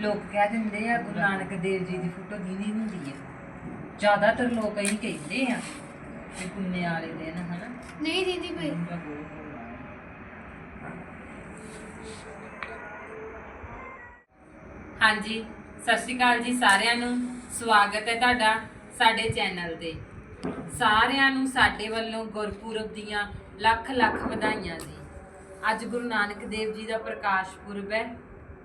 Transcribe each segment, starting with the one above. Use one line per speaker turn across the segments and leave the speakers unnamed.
ਲੋਕ ਕਹਿ ਦਿੰਦੇ ਆ ਗੁਰੂ ਨਾਨਕ ਦੇਵ ਜੀ ਦੀ ਫੋਟੋ ਦੀਦੀ ਹੁੰਦੀ ਹੈ ਜ਼ਿਆਦਾਤਰ ਲੋਕ ਇਹੀ ਕਹਿੰਦੇ ਆ ਕਿ ਪੁੰਨੇ ਵਾਲੇ ਦਿਨ ਹਨਾ?
ਨਹੀਂ ਦੀਦੀ ਭਾਈ
ਹਾਂਜੀ ਸਤਿ ਸ਼੍ਰੀ ਅਕਾਲ ਜੀ ਸਾਰਿਆਂ ਨੂੰ। ਸਵਾਗਤ ਹੈ ਤੁਹਾਡਾ ਸਾਡੇ ਚੈਨਲ ਤੇ। ਸਾਰਿਆਂ ਨੂੰ ਸਾਡੇ ਵੱਲੋਂ ਗੁਰਪੁਰਬ ਦੀਆਂ ਲੱਖ ਲੱਖ ਵਧਾਈਆਂ ਜੀ। ਅੱਜ ਗੁਰੂ ਨਾਨਕ ਦੇਵ ਜੀ ਦਾ ਪ੍ਰਕਾਸ਼ ਪੁਰਬ ਹੈ।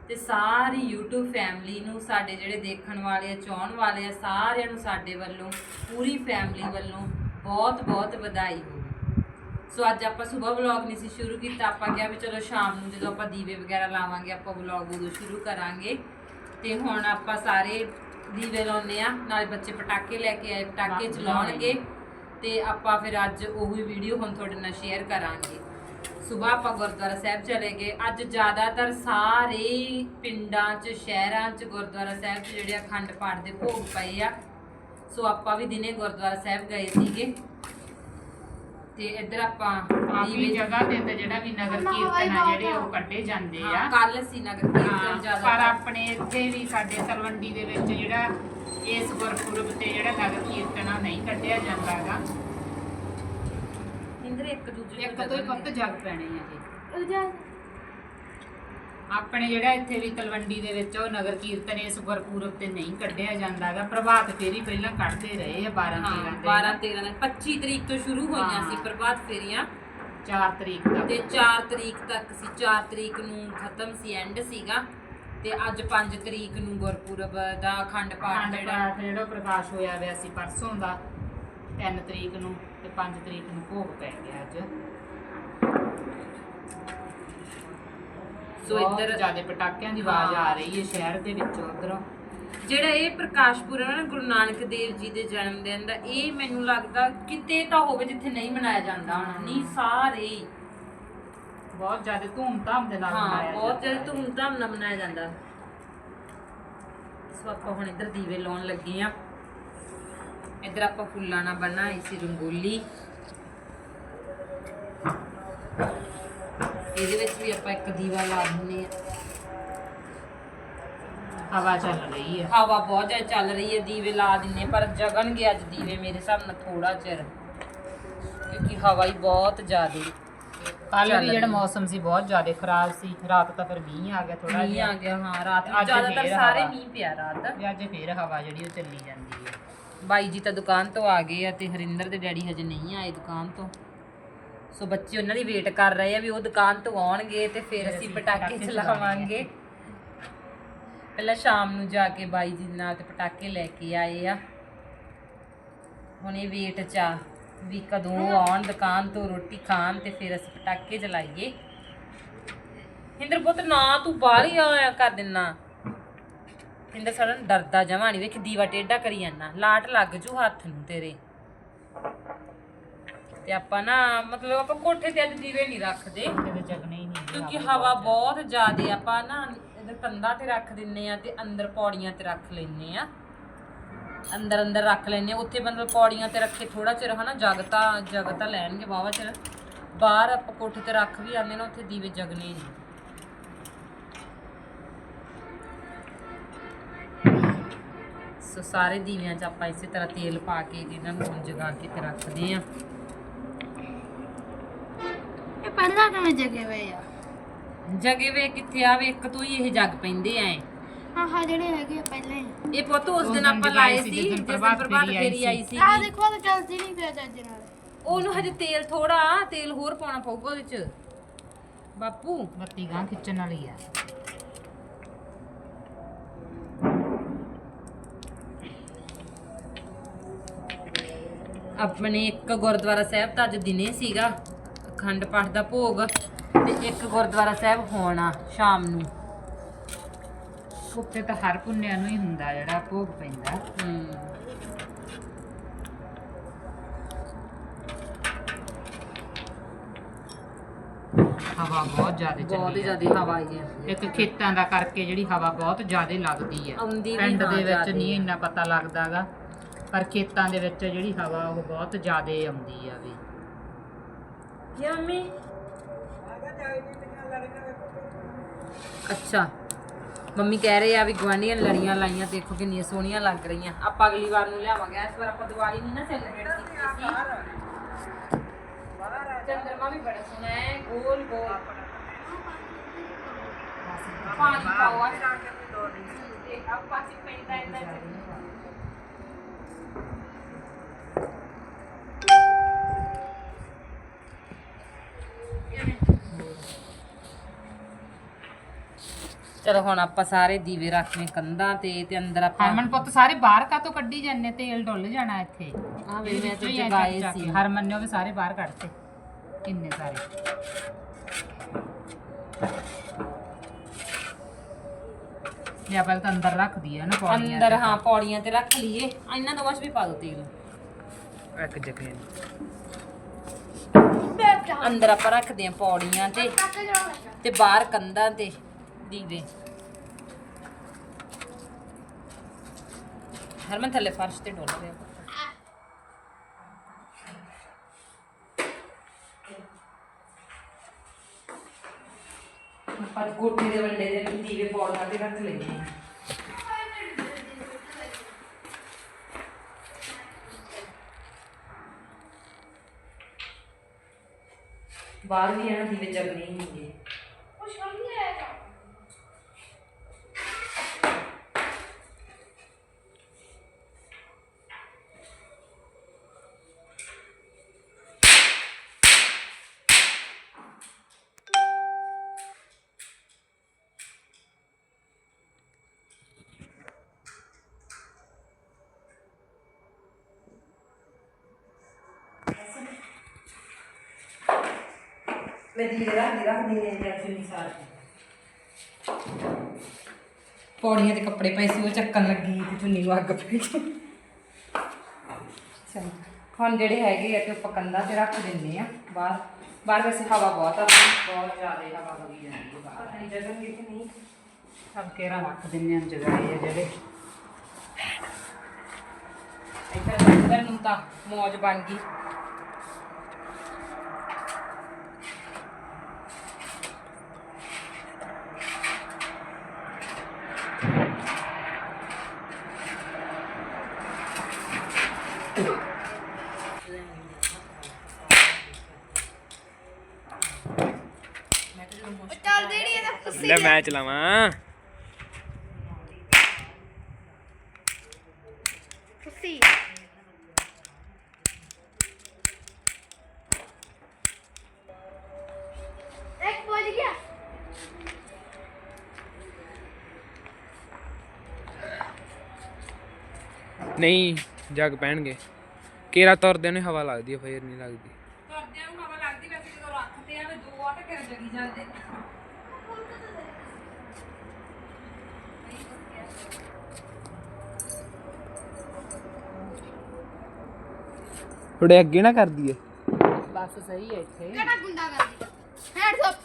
ਤੇ ਸਾਰੀ YouTube ਫੈਮਿਲੀ ਨੂੰ ਸਾਡੇ ਜਿਹੜੇ ਦੇਖਣ ਵਾਲੇ ਆ ਚਾਹਣ ਵਾਲੇ ਆ ਸਾਰਿਆਂ ਨੂੰ ਸਾਡੇ ਵੱਲੋਂ ਪੂਰੀ ਫੈਮਿਲੀ ਵੱਲੋਂ ਬਹੁਤ ਬਹੁਤ ਵਧਾਈ। ਸੋ ਅੱਜ ਆਪਾਂ ਸਵੇਰ ਵਲੌਗ ਨਹੀਂ ਸੀ ਸ਼ੁਰੂ ਕੀਤਾ ਆਪਾਂ ਕਿਹਾ ਵੀ ਚਲੋ ਸ਼ਾਮ ਨੂੰ ਜਦੋਂ ਆਪਾਂ ਦੀਵੇ ਵਗੈਰਾ ਲਾਵਾਂਗੇ ਆਪਾਂ ਵਲੌਗ ਉਦੋਂ ਸ਼ੁਰੂ ਕਰਾਂਗੇ। ਤੇ ਹੁਣ ਆਪਾਂ ਸਾਰੇ ਦੀਵੇ ਲਾਉਨੇ ਆ ਨਾਲੇ ਬੱਚੇ ਪਟਾਕੇ ਲੈ ਕੇ ਆਏ ਪਟਾਕੇ ਚਲਾਉਣਗੇ। ਤੇ ਆਪਾਂ ਫਿਰ ਅੱਜ ਉਹੀ ਵੀਡੀਓ ਹੁਣ ਤੁਹਾਡੇ ਨਾਲ ਸ਼ੇਅਰ ਕਰਾਂਗੇ। ਸਵੇਰ ਆਪਾਂ ਗੁਰਦੁਆਰਾ ਸਾਹਿਬ ਚਲੇ ਗਏ। ਅੱਜ ਜ਼ਿਆਦਾਤਰ ਸਾਰੇ ਪਿੰਡਾਂ 'ਚ ਸ਼ਹਿਰਾਂ 'ਚ ਗੁਰਦੁਆਰਾ ਸਾਹਿਬ 'ਚ ਜਿਹੜੇ ਅਖੰਡ ਪਾਠ ਦੇ ਭੋਗ ਪਏ ਆ। ਸੋ ਆਪਾਂ ਵੀ ਦਿਨੇ ਗੁਰਦੁਆਰਾ ਸਾਹਿਬ ਗਏ ਸੀਗੇ। ਤੇ ਇੱਧਰ ਆਪਾਂ
ਕਾਫੀ ਜਗ੍ਹਾ ਤੇ ਤੇ ਜਿਹੜਾ ਵੀ ਨਗਰ ਕੀਰਤਨ ਆ ਜਿਹੜੇ ਉਹ ਕੱਢੇ ਜਾਂਦੇ ਆ।
ਕੱਲ ਸੀ ਨਗਰ ਕੀਰਤਨ ਜ਼ਿਆਦਾ
ਪਰ ਆਪਣੇ ਇੱਥੇ ਵੀ ਸਾਡੇ ਤਲਵੰਡੀ ਦੇ ਵਿੱਚ ਜਿਹੜਾ ਇਸ ਗੁਰਪੁਰਬ ਤੇ ਜਿਹੜਾ ਨਗਰ ਕੀਰਤਨ ਆ ਨਹੀਂ ਕੱਢਿਆ ਜਾਂਦਾਗਾ
ਇੰਦਰ ਇੱਕ ਦੂਜੇ
ਇੱਕ ਤੋਂ ਹੀ ਪੁੱਤ ਜਗ ਪੈਣੇ ਆ ਜੀ। ਆਪਣੇ ਜਿਹੜਾ ਇੱਥੇ ਵੀ ਤਲਵੰਡੀ ਦੇ ਵਿੱਚ ਉਹ ਨਗਰ ਕੀਰਤਨ ਇਸ ਗੁਰਪੁਰਬ ਤੇ ਨਹੀਂ ਕੱਢਿਆ ਜਾਂਦਾਗਾ ਪ੍ਰਭਾਤ ਫੇਰੀ ਪਹਿਲਾਂ ਕੱਢਦੇ ਰਹੇ ਆ 12
ਹਾਂ
13
12
ਤੇ
13 25 ਤਰੀਕ ਤੋਂ ਸ਼ੁਰੂ ਹੋਈਆਂ
ਹਾਂ।
ਸੀ ਪ੍ਰਭਾਤ ਫੇਰੀਆਂ।
4 ਤਰੀਕ ਤੱਕ।
ਤੇ 4 ਤਰੀਕ ਤੱਕ ਸੀ। 4 ਤਰੀਕ ਨੂੰ ਖਤਮ ਸੀ ਐਂਡ ਸੀਗਾ। ਤੇ ਅੱਜ 5 ਤਰੀਕ ਨੂੰ ਗੁਰਪੁਰਬ ਦਾ ਅਖੰਡ ਪਾਠ
ਅਖੰਡ
ਜਿਹੜਾ
ਪਾਠ ਜਿਹੜਾ ਪ੍ਰਕਾਸ਼ ਹੋਇਆ ਹੋਇਆ ਸੀ ਪਰਸੋਂ ਦਾ 3 ਤਰੀਕ ਨੂੰ। 5 ਤਰੀਕ ਨੂੰ ਭੋਗ ਪੈ ਗਿਆ ਅੱਜ
ਸੋ ਇੱਧਰ
ਜ਼ਿਆਦਾ ਪਟਾਕਿਆਂ ਦੀ ਆਵਾਜ਼। ਆ ਰਹੀ ਹੈ ਸ਼ਹਿਰ ਦੇ ਵਿੱਚੋਂ ਉਧਰੋਂ
ਜਿਹੜਾ ਇਹ ਪ੍ਰਕਾਸ਼ ਪੁਰਬ ਹੈ ਨਾ ਗੁਰੂ ਨਾਨਕ ਦੇਵ ਜੀ ਦੇ ਜਨਮ ਦਿਨ ਦਾ ਇਹ ਮੈਨੂੰ ਲੱਗਦਾ ਕਿਤੇ ਤਾਂ ਹੋਵੇ ਜਿੱਥੇ ਨਹੀਂ ਮਨਾਇਆ ਜਾਂਦਾ ਹੋਣਾ ਨਹੀਂ ਸਾਰੇ ਹੀ।
ਬਹੁਤ ਜ਼ਿਆਦਾ ਧੂਮਧਾਮ ਦੇ ਨਾਲ
ਹਾਂ
ਮਨਾਇਆ
ਬਹੁਤ
ਜਾਂਦਾ
ਜ਼ਿਆਦਾ
ਹੈ।
ਧੂਮਧਾਮ ਨਾਲ ਮਨਾਇਆ ਜਾਂਦਾ ਸੋ ਆਪਾਂ ਹੁਣ ਇੱਧਰ ਦੀਵੇ ਲਾਉਣ ਲੱਗੇ ਆ ਇੱਧਰ ਆਪਾਂ ਫੁੱਲਾਂ ਨਾਲ ਬਣਾਈ ਸੀ ਰੰਗੋਲੀ। ਇਹਦੇ ਵਿੱਚ ਵੀ ਆਪਾਂ ਇੱਕ ਦੀਵਾ ਲਾ ਦਿੰਨੇ ਆ
ਹਵਾ ਚੱਲ ਰਹੀ ਹੈ।
ਹਵਾ ਬਹੁਤ ਜ਼ਿਆਦਾ ਚੱਲ ਰਹੀ ਹੈ ਦੀਵੇ ਲਾ ਦਿੰਨੇ ਪਰ ਜਗਣਗੇ ਅੱਜ ਦੀਵੇ ਮੇਰੇ ਹਿਸਾਬ ਨਾਲ ਥੋੜਾ ਚਿਰ। ਕਿਉਂਕਿ ਹਵਾ ਹੀ ਬਹੁਤ ਜ਼ਿਆਦੀ
ਕੱਲ ਵੀ ਜਿਹੜਾ। ਮੌਸਮ ਸੀ ਬਹੁਤ ਜ਼ਿਆਦਾ ਖਰਾਬ ਸੀ। ਰਾਤ ਤਾਂ ਫਿਰ ਮੀਂਹ ਆ ਗਿਆ ਥੋੜਾ
ਮੀਂਹ ਆ ਗਿਆ ਹਾਂ ਰਾਤ ਜ਼ਿਆਦਾਤਰ ਸਾਰੇ। ਮੀਂਹ ਪਿਆ ਰਾਤ।
ਤੇ ਅੱਜ ਫੇਰ ਹਵਾ ਜਿਹੜੀ ਉਹ ਚੱਲੀ ਜਾਂਦੀ ਹੈ।
ਬਾਈ ਜੀ ਤਾਂ ਦੁਕਾਨ ਤੋਂ ਆ ਗਏ ਆ ਤੇ ਹਰਿੰਦਰ ਦੇ ਡੈਡੀ ਹਜੇ ਨਹੀਂ ਆਏ ਦੁਕਾਨ ਤੋਂ। ਸੋ ਬੱਚੇ ਉਹਨਾਂ ਦੀ ਵੇਟ ਕਰ ਰਹੇ ਆ ਵੀ ਉਹ ਦੁਕਾਨ ਤੋਂ ਆਉਣਗੇ ਤੇ ਫਿਰ ਅਸੀਂ ਪਟਾਕੇ ਚਲਾਵਾਂਗੇ। ਪਹਿਲਾਂ ਸ਼ਾਮ ਨੂੰ ਜਾ ਕੇ ਬਾਈ ਜੀ ਨਾਲ ਤੇ ਪਟਾਕੇ ਲੈ ਕੇ ਆਏ ਆ। ਹੁਣ ਇਹ ਵੇਟ ਚ ਆ ਵੀ ਕਦੋਂ ਆਉਣ ਦੁਕਾਨ ਤੋਂ ਰੋਟੀ ਖਾਣ ਤੇ ਫਿਰ ਅਸੀਂ ਪਟਾਕੇ ਚਲਾਈਏ। ਹਿੰਦਰ ਪੁੱਤ ਨਾ ਤੂੰ ਬਾਹਰ ਹੀ ਆਇਆ ਕਰ ਦਿੰਨਾ। ਇੰਦਰ ਸਾਡਾ ਨਾ ਡਰਦਾ ਜਮਾ ਨਹੀਂ ਵੇਖ ਦੀਵਾ ਟੇਢਾ ਕਰੀ ਜਾਂਦਾ ਲਾਟ ਲੱਗ ਜੂ ਹੱਥ ਨੂੰ ਤੇਰੇ। ਤੇ ਆਪਾਂ ਨਾ ਮਤਲਬ ਆਪਾਂ ਕੋਠੇ ਤੇ ਅੱਜ ਦੀਵੇ ਨਹੀਂ ਰੱਖਦੇ।
ਕਿਤੇ ਜਗਣੇ ਹੀ ਨਹੀਂ
ਕਿਉਂਕਿ ਹਵਾ ਬਹੁਤ ਜ਼ਿਆਦੇ ਆਪਾਂ ਨਾ ਇਹਦੇ ਕੰਧਾਂ ਤੇ ਰੱਖ ਦਿੰਨੇ ਆ ਤੇ ਅੰਦਰ ਪੌੜੀਆਂ ਤੇ ਰੱਖ ਲੈਨੇ ਆ। ਅੰਦਰ ਅੰਦਰ ਰੱਖ ਲੈਨੇ ਆ ਉੱਥੇ ਮਤਲਬ ਪੌੜੀਆਂ ਤੇ ਰੱਖੇ ਥੋੜਾ ਚਿਰ ਹਨਾ ਜਗਤਾ ਜਗਤਾ ਲੈਣਗੇ ਵਾਵਾ ਚਿਰ। ਬਾਹਰ ਆਪਾਂ ਕੋਠੇ ਤੇ ਰੱਖ ਵੀ ਆਉਂਦੇ ਨਾ ਉੱਥੇ ਦੀਵੇ ਜਗਨੇ ਨਹੀਂ ਸਾਰੇ ਦੀਵਿਆਂ 'ਚ ਆਪਾਂ ਇਸੇ ਤਰ੍ਹਾਂ ਤੇਲ ਪਾ ਕੇ ਇਹਨਾਂ ਨੂੰ ਹੁਣ ਜਗਾ ਕੇ ਤੇ ਰੱਖਦੇ ਆ
ਇਹ ਪਹਿਲਾਂ ਕਿਵੇਂ ਜਗੇ ਹੋਏ ਆ?
ਜਗੇ ਵੇ ਕਿੱਥੇ ਆਵੇ ਇੱਕ ਤੋਂ ਹੀ ਇਹ ਜਗ ਪੈਂਦੇ ਐ
ਹਾਂ ਹਾਂ ਜਿਹੜੇ ਹੈਗੇ ਆ ਪਹਿਲਾਂ ਹੀ।
ਇਹ ਪੁੱਤ ਉਸ ਦਿਨ ਆਪਾਂ ਲਾਏ
ਸੀ, ਜਿਸ ਦਿਨ ਪ੍ਰਭਾਤ ਫੇਰੀ
ਆਈ ਸੀ।
ਆਹ ਦੇਖੋ ਤਾਂ ਚੱਲਦੀ ਨਹੀਂ ਪਿਆ ਚੱਜ ਨਾਲ।
ਉਹਨੂੰ ਹਜੇ ਤੇਲ ਥੋੜਾ ਤੇਲ ਹੋਰ ਪਾਉਣਾ ਪਊਗਾ ਉਹਦੇ ਚ। ਬਾਪੂ।
ਬੱਤੀ ਗਾਂ ਖਿੱਚਣ ਵਾਲੀ ਆ।
ਆਪਣੇ ਇੱਕ ਗੁਰਦੁਆਰਾ ਸਾਹਿਬ ਤਾਂ ਅੱਜ ਦਿਨੇ ਸੀਗਾ ਅਖੰਡ ਪਾਠ ਦਾ ਭੋਗ ਤੇ ਇੱਕ ਗੁਰਦੁਆਰਾ ਸਾਹਿਬ ਹੋਣਾ ਸ਼ਾਮ ਨੂੰ।
ਉੱਥੇ ਤਾਂ ਹਰ ਪੁੰਨਿਆਂ ਨੂੰ ਹੀ ਹੁੰਦਾ ਜਿਹੜਾ ਭੋਗ ਪੈਂਦਾ।
ਹੂੰ
ਹਵਾ ਬਹੁਤ ਜ਼ਿਆਦਾ ਚੱਲੀ
ਬਹੁਤ ਹੀ
ਹੈ।
ਜ਼ਿਆਦਾ ਹਵਾ ਆਈ ਹੈ।
ਇੱਕ ਖੇਤਾਂ ਦਾ ਕਰਕੇ ਜਿਹੜੀ ਹਵਾ ਬਹੁਤ ਜ਼ਿਆਦਾ ਲੱਗਦੀ
ਆਉਂਦੀ ਵੀ
ਪਿੰਡ
ਹਾਂ
ਦੇ ਵਿੱਚ
ਜ਼ਿਆਦੇ।
ਨਹੀਂ। ਇੰਨਾ ਪਤਾ ਲੱਗਦਾਗਾ। ਪਰ ਖੇਤਾਂ ਦੇ ਵਿੱਚ ਜਿਹੜੀ ਹਵਾ ਉਹ ਬਹੁਤ ਜ਼ਿਆਦਾ ਆਉਂਦੀ ਆ ਵੀ।
ਮੰਮੀ ਅੱਛਾ। ਮੰਮੀ ਕਹਿ ਰਹੇ ਆ ਵੀ ਗਵਾਂਢੀਆਂ ਨੇ ਲੜੀਆਂ ਲਾਈਆਂ ਦੇਖੋ ਕਿੰਨੀਆਂ ਸੋਹਣੀਆਂ ਲੱਗ ਰਹੀਆਂ। ਆਪਾਂ ਅਗਲੀ ਵਾਰ ਨੂੰ ਲਿਆਵਾਂਗੇ। ਇਸ ਵਾਰ ਆਪਾਂ ਦੀਵਾਲੀ ਨਹੀਂ ਨਾ ਸੈਲੀਬ੍ਰੇਟ ਕੀਤੀ ਸੀ। ਚੰਦਰਮਾ ਵੀ ਬੜਾ ਸੋਹਣਾ ਹੈ। ਗੋਲ ਗੋਲ। ਪਾਣੀ ਪਾਓ। ਆ ਦੇਖ ਆਪ ਪਾਸੇ ਪੈਂਦਾ ਇੰਦਾ ਚਲੋ ਹੁਣ ਆਪਾਂ ਸਾਰੇ ਦੀਵੇ ਰੱਖਨੇ ਕੰਧਾਂ ਤੇ ਤੇ ਅੰਦਰ ਆਪਾਂ
ਹਰਮਨ ਪੁੱਤ ਸਾਰੇ ਬਾਹਰ ਕਾਤੋਂ ਕੱਢੀ ਜਾਂਦੇ? ਤੇਲ ਡੁੱਲ ਜਾਣਾ ਇੱਥੇ।
ਆ ਵੇ ਮੈਂ ਤੇ ਜਗਾਏ ਸੀ।
ਹਰਮਨ ਨੇ ਉਹ ਵੀ ਸਾਰੇ ਬਾਹਰ ਕੱਢਤੇ। ਕਿੰਨੇ ਸਾਰੇ। ਜਾਂ ਪਹਿਲਾਂ ਤਾਂ ਅੰਦਰ ਰੱਖਦੀ ਹੈ ਨਾ ਪੌੜੀਆਂ
ਅੰਦਰ
ਤੇ।
ਹਾਂ ਪੌੜੀਆਂ ਤੇ ਰੱਖ ਲਈਏ। ਇਹਨਾਂ ਦੋਵਾਂ 'ਚ ਵੀ ਪਾ ਦੋ ਤੇਲ।
ਇੱਕ ਜਗੇ
ਬੈਠ ਜਾ
ਅੰਦਰ ਆਪਾਂ ਰੱਖਦੇ ਆ ਪੌੜੀਆਂ ਤੇ ਤੇ ਬਾਹਰ ਕੰਧਾਂ ਤੇ। ਦੀਵੇ ਹਰਮਨ ਥੱਲੇ ਫਰਸ਼ ਤੇ ਡੋਲ ਰਿਹਾ। ਆਪਾਂ ਕੋਠੇ ਦੇ ਵੰਡੇ ਦੇ ਦੀਵੇ ਪੌੜੀਆਂ ਤੇ ਰੱਖ ਲਈਏ ਬਾਹਰ ਵੀ ਇਹਨਾਂ ਦੀਵੇ ਜਗਨੇ ਹੀ ਹੁੰਦੇ ਮੈਂ ਦੀਵੇ ਰੱਖ ਦੇ ਰੱਖ ਦੇ ਨੇ ਚੁੰਨੀ ਸਾਰ ਪੌੜੀਆਂ ਤੇ ਕੱਪੜੇ ਪਏ ਸੀ ਉਹ ਚੱਕਣ ਲੱਗੀ ਤੇ ਚੁੰਨੀ ਨੂੰ ਅੱਗ ਪੈ ਗਈ। ਚਲ ਹੁਣ ਜਿਹੜੇ ਹੈਗੇ ਆ ਤੇ ਆਪਾਂ ਕੰਧਾਂ ਤੇ ਰੱਖ ਦਿੰਦੇ ਆ ਬਾਹਰ। ਬਾਹਰ ਵੈਸੇ ਹਵਾ ਬਹੁਤ ਆ ਬਹੁਤ ਜ਼ਿਆਦਾ ਹਵਾ ਵਗੀ ਜਾਂਦੀ ਹੈ ਬਾਹਰ। ਪਤਾ ਨਹੀਂ ਜਗ੍ਹਾ ਕਿਤੇ ਨਹੀਂ।
ਸਭ ਕੇਰਾ ਰੱਖ ਜਗਾਏ ਆ ਜਿਹੜੇ।
ਇੱਧਰ ਇੱਧਰ ਨੂੰ ਤਾਂ ਮੌਜ ਬਣ ਗਈ
ਚੱਲ ਦੇੜੀ ਇਹਦਾ ਖੁਸ਼ੀ
ਲੈ ਮੈਂ ਚਲਾਵਾਂ।
ਖੁਸ਼ੀ ਇੱਕ ਬੋਲ ਗਿਆ।
ਨਹੀਂ ਜਗ ਪੈਣਗੇ ਕੇਰਾ ਤੁਰਦੇ ਨੇ ਹਵਾ ਲੱਗਦੀ ਹੈ ਫੇਰ ਨਹੀਂ ਲੱਗਦੀ।
ਕਰਦਿਆਂ ਨੂੰ ਹਵਾ ਲੱਗਦੀ ਵੈਸੇ ਜਦੋਂ ਰੱਖਦੇ ਆ ਵੇ ਦੋ ਆ ਤੇ ਕਿਰ ਜਗੀ ਜਾਂਦੇ।
ਥੋੜੇ ਅੱਗੇ ਨਾ ਕਰਦੀ ਏ
ਬਸ ਸਹੀ ਹੈ ਇੱਥੇ।
ਕਿਹੜਾ ਗੁੰਡਾ ਕਰਦੀ ਹੈਡ ਅਪ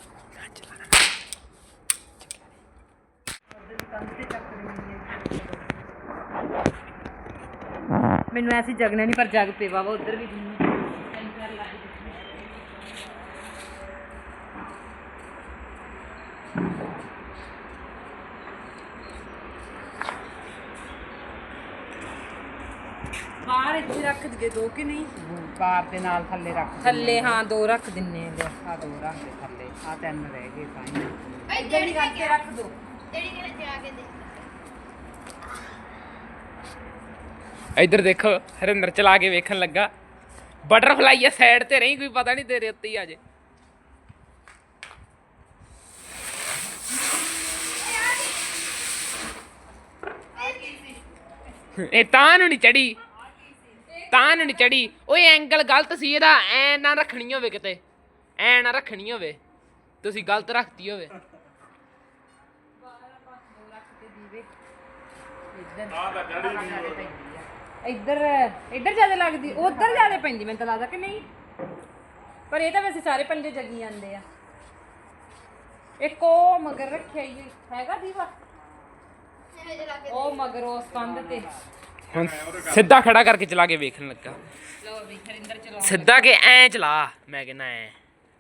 ਮੈਨੂੰ ਐਸੀ ਜਗਣਾ ਨਹੀਂ ਪਰ ਜਗ ਪੇ ਬਾਬਾ ਉਧਰ ਵੀ ਦਿੰਨੀ ਬਾਹਰ ਇੱਥੇ ਰੱਖ ਦਈਏ ਦੋ ਕਿ ਨਹੀਂ?
ਬਾਰ ਦੇ ਨਾਲ ਥੱਲੇ ਰੱਖ
ਥੱਲੇ ਹਾਂ। ਦੋ ਰੱਖ ਦਿੰਨੇ ਆ। ਲਿਆ
ਆ ਦੋ ਰੱਖ ਦੇ ਥੱਲੇ ਆ ਤਿੰਨ ਰਹਿ ਗਏ ਹੀ
ਓਏ
ਇੱਧਰ
ਜਿਹੜੀ
ਵੀ ਕਰਕੇ ਰੱਖ ਦੋ।
ਜਿਹੜੀ ਕਿਹਨੇ ਜਾ ਕੇ ਦੇ
ਇੱਧਰ ਦੇਖੋ ਹਰਿੰਦਰ ਚਲਾ ਕੇ ਵੇਖਣ ਲੱਗਾ। ਬਟਰਫਲਾਈ ਆ ਸਾਈਡ ਤੇ ਰਹੀ ਕੋਈ ਪਤਾ ਨਹੀਂ ਤੇਰੇ ਉੱਤੇ ਹੀ ਆ ਜੇ। ਇਹ ਤਾਂ ਨੂੰ ਨਹੀਂ ਚੜੀ। ਤਾਂ ਨੂੰ ਨਹੀਂ ਚੜੀ। ਓਏ ਐਂਗਲ ਗਲਤ ਸੀ ਇਹਦਾ। ਐ ਨਾ ਰੱਖਣੀ ਹੋਵੇ ਕਿਤੇ। ਐ ਨਾ ਰੱਖਣੀ ਹੋਵੇ। ਤੁਸੀਂ ਗਲਤ ਰੱਖਤੀ ਹੋਵੇ।
ਇੱਧਰ ਇੱਧਰ ਜ਼ਿਆਦਾ ਲੱਗਦੀ, ਉੱਧਰ ਜ਼ਿਆਦਾ ਪੈਂਦੀ, ਮੈਨੂੰ ਤਾਂ ਲੱਗਦਾ ਕਿ ਨਹੀਂ। ਪਰ ਇਹ ਤਾਂ ਵੈਸੇ ਸਾਰੇ ਪੰਜੇ ਜਗੀ ਜਾਂਦੇ ਆ। ਇੱਕ ਉਹ ਮਗਰ ਰੱਖਿਆ ਹੀ ਹੈਗਾ ਦੀਵਾ। ਉਹ ਮਗਰ ਉਸ ਕੰਧ ਤੇ।
ਹੁਣ ਸਿੱਧਾ ਖੜਾ ਕਰਕੇ ਚਲਾ ਕੇ ਵੇਖਣ ਲੱਗਾ।
ਲਓ ਵੀ ਹਰਿੰਦਰ ਚਲਾਓ
ਸਿੱਧਾ ਕਿ ਐ ਚਲਾ। ਮੈਂ ਕਹਿੰਦਾ ਐ।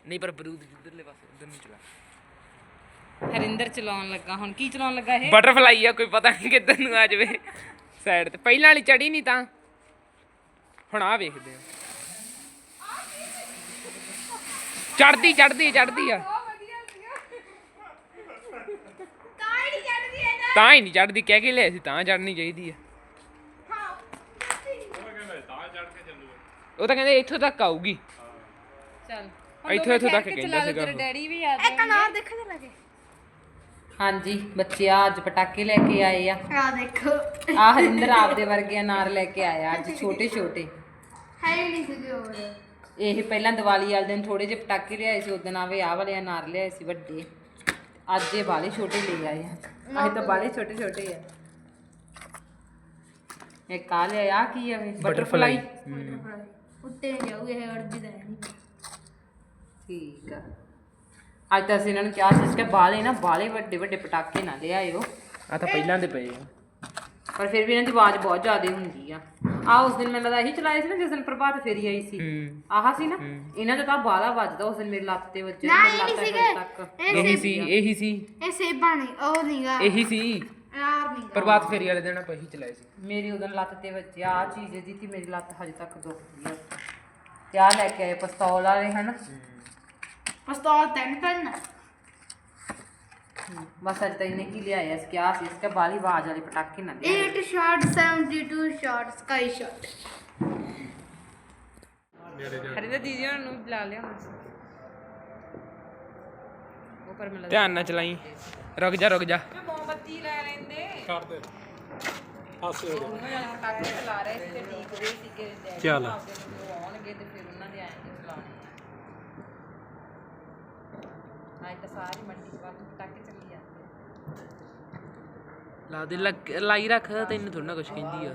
ਨਹੀਂ ਪਰ ਬਰੂਦ ਜਿੱਧਰਲੇ ਪਾਸੇ ਉਧਰ ਨੂੰ ਚਲਾ।
ਹਰਿੰਦਰ ਚਲਾਉਣ ਲੱਗਾ। ਹੁਣ ਕੀ ਚਲਾਉਣ ਲੱਗਾ ਇਹ?
ਬਟਰਫਲਾਈ ਆ ਕੋਈ ਪਤਾ ਨਹੀਂ ਕਿੱਧਰ ਨੂੰ ਆ ਜਾਵੇ। ਸਾਈਡ ਤੇ। ਪਹਿਲਾਂ ਵਾਲੀ ਚੜੀ ਨਹੀਂ ਤਾਂ। ਹੁਣ ਆ ਵੇਖਦੇ ਆ। ਚੜਦੀ ਚੜਦੀ ਚੜਦੀ ਆ।
ਤਾਂ ਹੀ ਨਹੀਂ ਚੜਦੀ ਹੈ ਨਾ
ਤਾਂ ਹੀ ਨਹੀਂ ਚੜਦੀ। ਕਹਿ ਕੇ ਲਿਆ ਸੀ ਤਾਂ ਚੜਨੀ ਚਾਹੀਦੀ ਆ। ਉਹ ਤਾਂ ਕਹਿੰਦੇ ਇੱਥੋਂ ਤੱਕ ਆਊਗੀ।
ਚੱਲ।
ਇੱਥੋਂ ਇੱਥੋਂ ਤੱਕ ਕਹਿੰਦਾ ਸੀਗਾ
ਤੇਰੇ
ਉਹ।
ਡੈਡੀ ਵੀ ਆ
ਇੱਕ ਅਨਾਰ ਦੇਖਣ ਲੱਗੇ
ਹਾਂਜੀ ਬੱਚੇ ਆ ਅੱਜ ਪਟਾਕੇ ਲੈ ਕੇ ਆਏ ਆ।
ਆ ਦੇਖੋ।
ਆ ਹਰਿੰਦਰ ਆਪਦੇ ਵਰਗੇ ਅਨਾਰ ਲੈ ਕੇ ਆਇਆ ਅੱਜ ਛੋਟੇ ਛੋਟੇ
ਹੈ ਹੀ ਨਹੀਂ ਸੀ ਹੋਰ।
ਇਹ ਪਹਿਲਾਂ ਦੀਵਾਲੀ ਵਾਲੇ ਦਿਨ ਥੋੜੇ ਜਿਹੇ ਪਟਾਕੇ ਲਿਆਏ ਸੀ ਉਦੋਂ ਆਵੇ ਆਹ ਵਾਲੇ ਅਨਾਰ ਲਿਆਏ ਸੀ ਵੱਡੇ। ਅੱਜ ਇਹ ਬਾਲੇ ਛੋਟੇ ਲੈ ਆਏ ਆ। ਅੱਜ ਤਾਂ ਬਾਲੇ ਛੋਟੇ ਛੋਟੇ ਆ। ਇਹ ਕਾ ਲਿਆ ਆ ਕੀ ਆ ਵੀ? ਬਟਰਫਲਾਈ
ਉੱਤੇ ਨਹੀਂ ਜਾਊਗੇ ਇਹ ਅੜਦੀ ਦਾ ਨਹੀਂ।
ਠੀਕ ਆ। ਅੱਜ ਤਾਂ ਅਸੀਂ ਇਹਨਾਂ ਨੂੰ ਕਿਹਾ ਸੀ ਕਿ ਬਾਲੇ ਨਾ ਬਾਲੇ ਵੱਡੇ ਵੱਡੇ ਪਟਾਕੇ ਨਾ ਲਿਆਇਓ
ਆ ਤਾਂ ਪਹਿਲਾਂ ਦੇ ਪਏ ਆ।
ਪਰ ਫਿਰ ਵੀ ਇਹਨਾਂ ਦੀ ਆਵਾਜ਼ ਬਹੁਤ ਜ਼ਿਆਦਾ ਹੁੰਦੀ ਆ। ਆ ਉਸ ਦਿਨ ਮੈਨੂੰ ਲੱਗਦਾ ਇਹੀ ਚਲਾਏ ਸੀ ਨਾ ਜਿਸ ਦਿਨ ਪ੍ਰਭਾਤ ਫੇਰੀ ਆਈ ਸੀ।
ਹੂੰ।
ਆਹ ਸੀ ਨਾ ਇਹਨਾਂ ਦਾ ਤਾਂ ਬਾਲਾ ਵੱਜਦਾ ਉਸ ਦਿਨ ਮੇਰੀ ਲੱਤ ਤੇ ਵੱਜਿਆ
ਨਾ
ਮੇਰੀ
ਇਹ
ਲੱਤ
ਨਹੀਂ
ਹਜੇ
ਸੀਗੇ।
ਤੱਕ।
ਇਹ
ਸੀ ਇਹੀ ਸੀ।
ਇਹ ਸੇਬਾਂ ਨਹੀਂ ਉਹ ਨਹੀਂਗਾ।
ਇਹੀ ਸੀ।
ਯਾਰ ਨਹੀਂ
ਪ੍ਰਭਾਤ ਫੇਰੀ ਵਾਲੇ ਦਿਨ ਆਪਾਂ ਇਹੀ ਚਲਾਏ ਸੀ।
ਮੇਰੀ ਉਦੋਂ ਲੱਤ ਤੇ ਵੱਜਿਆ ਆ ਚੀਜ਼ ਦੀ ਤੇ ਮੇਰੀ ਲੱਤ ਹਜੇ ਤੱਕ ਦੁਖਦੀ ਆ। ਤੇ ਆ ਲੈ ਕੇ ਆਏ ਪਿਸਤੌਲ ਵਾਲੇ ਹਨ?
ਪਸਤੌਲ ਤਿੰਨ ਪੈਨ
ਬਸ ਅੱਜ ਤਾਂ ਇਹਨੇ ਕੀ ਲਿਆਇਆ ਸੀ ਕਿਹਾ ਸੀ ਇਸਕੇ ਬਾਲੀ ਆਵਾਜ਼ ਵਾਲੇ ਪਟਾਕੇ ਨਾ ਲਿਆਇਓ।
8 shot 72 shot sky shot
Harinder ਦੀਦੀ ਉਹਨਾਂ ਨੂੰ ਬੁਲਾ ਲਿਆ ਹੁਣ। ਉਹ ਪਰ ਮਿਲ
ਧਿਆਨ ਨਾਲ ਚਲਾਈ। ਰੁਕ ਜਾ ਰੁਕ ਜਾ।
ਮੋਮਬੱਤੀ ਲੈ ਲੈਂਦੇ।
ਕਰ ਦੇ ਹਾਸੇ ਹੋ
ਪਟਾਕੇ ਚਲਾ ਰਹੇ ਸੀ ਤੇ ਠੀਕ ਰਹੇ ਸੀ ਕਿ ਡੈਡੀ
ਚੱਲ।
ਆਉਣਗੇ ਤੇ ਫਿਰ ਉਹਨਾਂ ਦੇ ਆਏਗੇ ਚਲਾਉਣੇ। ਆ ਤਾਂ ਸਾਰੀ ਮੰਡੀ ਚ ਵਾਧੂ ਪਟਾਕੇ ਚੱਲੀ ਜਾਂਦੇ
ਲਾ ਦੇ ਲੱਗ- ਲਾਈ ਰੱਖ ਤੈਨੂੰ ਥੋੜਾ ਕੁਝ ਕਹਿੰਦੀ ਆ।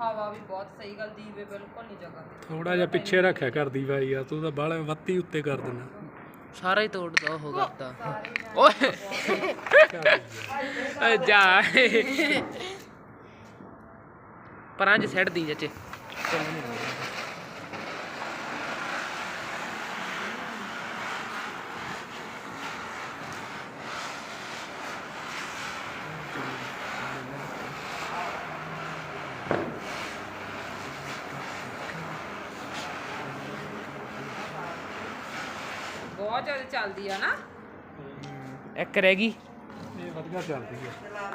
ਹਵਾ ਵੀ ਬਹੁਤ ਸਹੀ ਗੱਲ ਦੀਵੇ ਬਿਲਕੁਲ ਨਹੀਂ ਜਗ੍ਹਾ ਤੇ।
ਥੋੜਾ ਜਿਹਾ ਪਿੱਛੇ ਰੱਖਿਆ ਕਰਦੀ ਬਾਈ ਆ ਤੂੰ ਤਾਂ ਬਾਹਲਾ ਵੱਤੀ ਉੱਤੇ ਕਰ ਦੇਣਾ
ਸਾਰਾ ਹੀ ਤੋੜਦਾ ਉਹ ਕਰਤਾ। ਓਏ। ਓਏ ਜਾ। ਪਰਾਂ ਚ ਸੈੱਟ ਦੀ ਜੱਚੇ।
ਬਹੁਤ ਜ਼ਿਆਦਾ ਚੱਲਦੀ ਆ ਨਾ।
ਇੱਕ ਰਹਿ ਗਈ।
ਇਹ ਵਧੀਆ ਚੱਲਦੀ ਆ।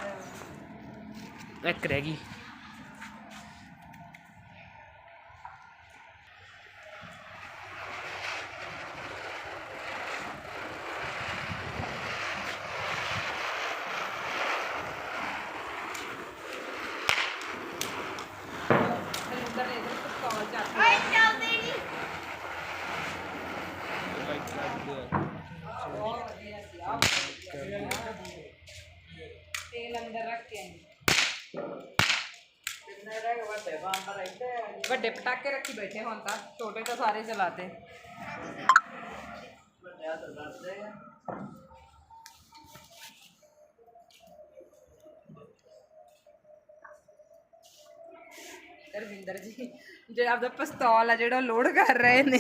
ਇੱਕ ਰਹਿ ਗਈ
ਹਰਿੰਦਰ ਨੇ ਇਧਰ ਪਿਸਤੌਲ ਚੱਕ
ਓਏ ਚੱਲਦੀ ਨਹੀਂ
ਤੇਲ ਅੰਦਰ ਰੱਖ ਕੇ ਆਈ ਵੱਡੇ ਪਟਾਕੇ ਰੱਖੀ ਬੈਠੇ ਹੁਣ ਤਾਂ, ਛੋਟੇ ਤਾਂ ਸਾਰੇ ਚਲਾਤੇ ਰਵਿੰਦਰ ਜੀ ਜਿਹੜਾ ਆਪਦਾ ਪਿਸਤੌਲ ਆ ਜਿਹੜਾ ਲੋਡ ਕਰ ਰਹੇ ਨੇ।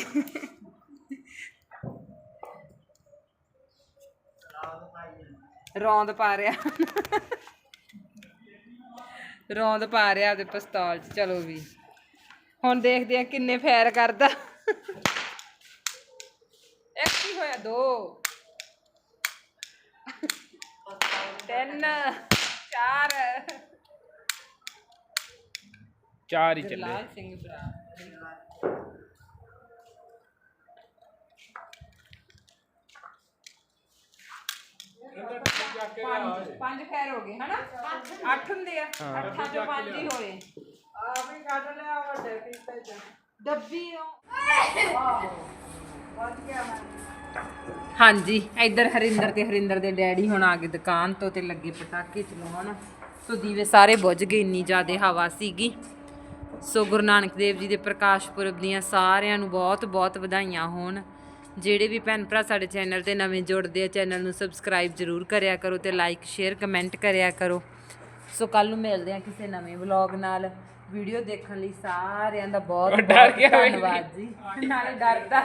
ਰੌਂਦ ਪਾ ਰਿਹਾ। ਰੌਂਦ ਪਾ ਰਿਹਾ ਆਪਦੇ ਪਿਸਤੌਲ 'ਚ, ਚਲੋ ਵੀ। ਹੁਣ ਦੇਖਦੇ ਆ ਕਿੰਨੇ ਫਾਇਰ ਕਰਦਾ। ਇੱਕ ਹੀ ਹੋਇਆ ਦੋ। ਤਿੰਨ ਚਾਰ।
ਚਾਰ ਹੀ ਚੱਲੇ।
ਲਾਲ ਸਿੰਘ ਭਰਾ ਪੰਜ ਪੰਜ ਖੈਰ ਹੋ ਗਏ ਹਨਾ? ਅੱਠ ਹੁੰਦੇ ਆ। ਅੱਠਾਂ ਚੋਂ ਪੰਜ ਹੀ ਹੋਏ। ਆ ਵੀ ਕੱਢ ਲਿਆ ਵੱਡੇ ਪੀਪੇ ਚ ਡੱਬੀ ਹਾਂਜੀ, ਇੱਧਰ ਹਰਿੰਦਰ ਤੇ ਹਰਿੰਦਰ ਦੇ ਡੈਡੀ ਹੁਣ ਆ ਗਏ ਦੁਕਾਨ ਤੋਂ ਤੇ ਲੱਗੇ ਪਟਾਕੇ ਚਲਾਉਣ। ਸੋ ਦੀਵੇ ਸਾਰੇ ਬੁੱਝ ਗਏ, ਇੰਨੀ ਜ਼ਿਆਦਾ ਹਵਾ ਸੀਗੀ। ਸੋ ਗੁਰੂ ਨਾਨਕ ਦੇਵ ਜੀ ਦੇ ਪ੍ਰਕਾਸ਼ ਪੁਰਬ ਦੀਆਂ ਸਾਰਿਆਂ ਨੂੰ ਬਹੁਤ ਬਹੁਤ ਵਧਾਈਆਂ ਹੋਣ। ਜਿਹੜੇ ਵੀ ਭੈਣ ਭਰਾ ਸਾਡੇ ਚੈਨਲ ਤੇ ਨਵੇਂ ਜੁੜਦੇ ਆ, ਚੈਨਲ ਨੂੰ ਸਬਸਕ੍ਰਾਈਬ ਜ਼ਰੂਰ ਕਰਿਆ ਕਰੋ ਤੇ ਲਾਈਕ, ਸ਼ੇਅਰ, ਕਮੈਂਟ ਕਰਿਆ ਕਰੋ। ਸੋ ਕੱਲ ਨੂੰ ਮਿਲਦੇ ਆ ਕਿਸੇ ਨਵੇਂ ਵਲੌਗ ਨਾਲ। ਵੀਡੀਓ ਦੇਖਣ ਲਈ ਸਾਰਿਆਂ ਦਾ ਬਹੁਤ
ਡਰ
ਬਹੁਤ
ਗਿਆ।
ਧੰਨਵਾਦ ਜੀ। ਨਾਲੇ ਡਰਦਾ।